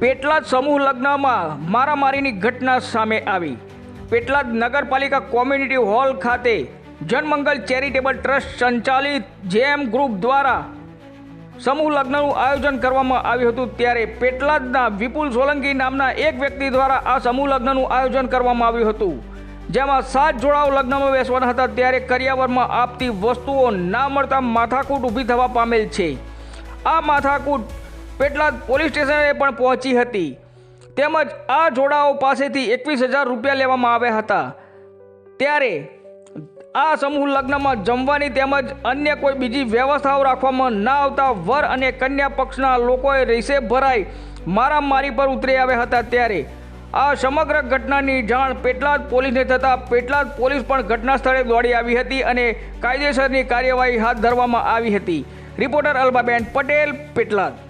પેટલાદ સમૂહ લગ્નમાં મારામારીની ઘટના સામે આવી. પેટલાદ નગરપાલિકા કોમ્યુનિટી હોલ ખાતે જનમંગલ ચેરિટેબલ ટ્રસ્ટ સંચાલિત જેએમ ગ્રુપ દ્વારા સમૂહ લગ્નનું આયોજન કરવામાં આવ્યું હતું ત્યારે પેટલાદના વિપુલ સોલંકી નામના એક વ્યક્તિ દ્વારા આ સમૂહ લગ્નનું આયોજન કરવામાં આવ્યું હતું. જેમાં સાત જોડાઓ લગ્નમાં બેસવાના હતા ત્યારે કરિયાવરમાં આપતી વસ્તુઓ ના મળતા માથાકૂટ ઊભી થવા પામેલ છે. આ માથાકૂટ પેટલાદ પોલીસ સ્ટેશને પણ પહોંચી હતી. તેમજ આ જોડાઓ પાસેથી એકવીસ હજાર રૂપિયા લેવામાં આવ્યા હતા. ત્યારે આ સમૂહ લગ્નમાં જમવાની તેમજ અન્ય કોઈ બીજી વ્યવસ્થાઓ રાખવામાં ના આવતા વર અને કન્યા પક્ષના લોકોએ રીસે ભરાઈ મારામારી પર ઉતરી આવ્યા હતા ત્યારે. આ સમગ્ર ઘટનાની જાણ પેટલાદ પોલીસને થતાં પેટલાદ પોલીસ પણ ઘટના સ્થળે દોડી આવી હતી અને કાયદેસરની કાર્યવાહી હાથ ધરવામાં આવી હતી. રિપોર્ટર અલ્બાબેન પટેલ, પેટલાદ.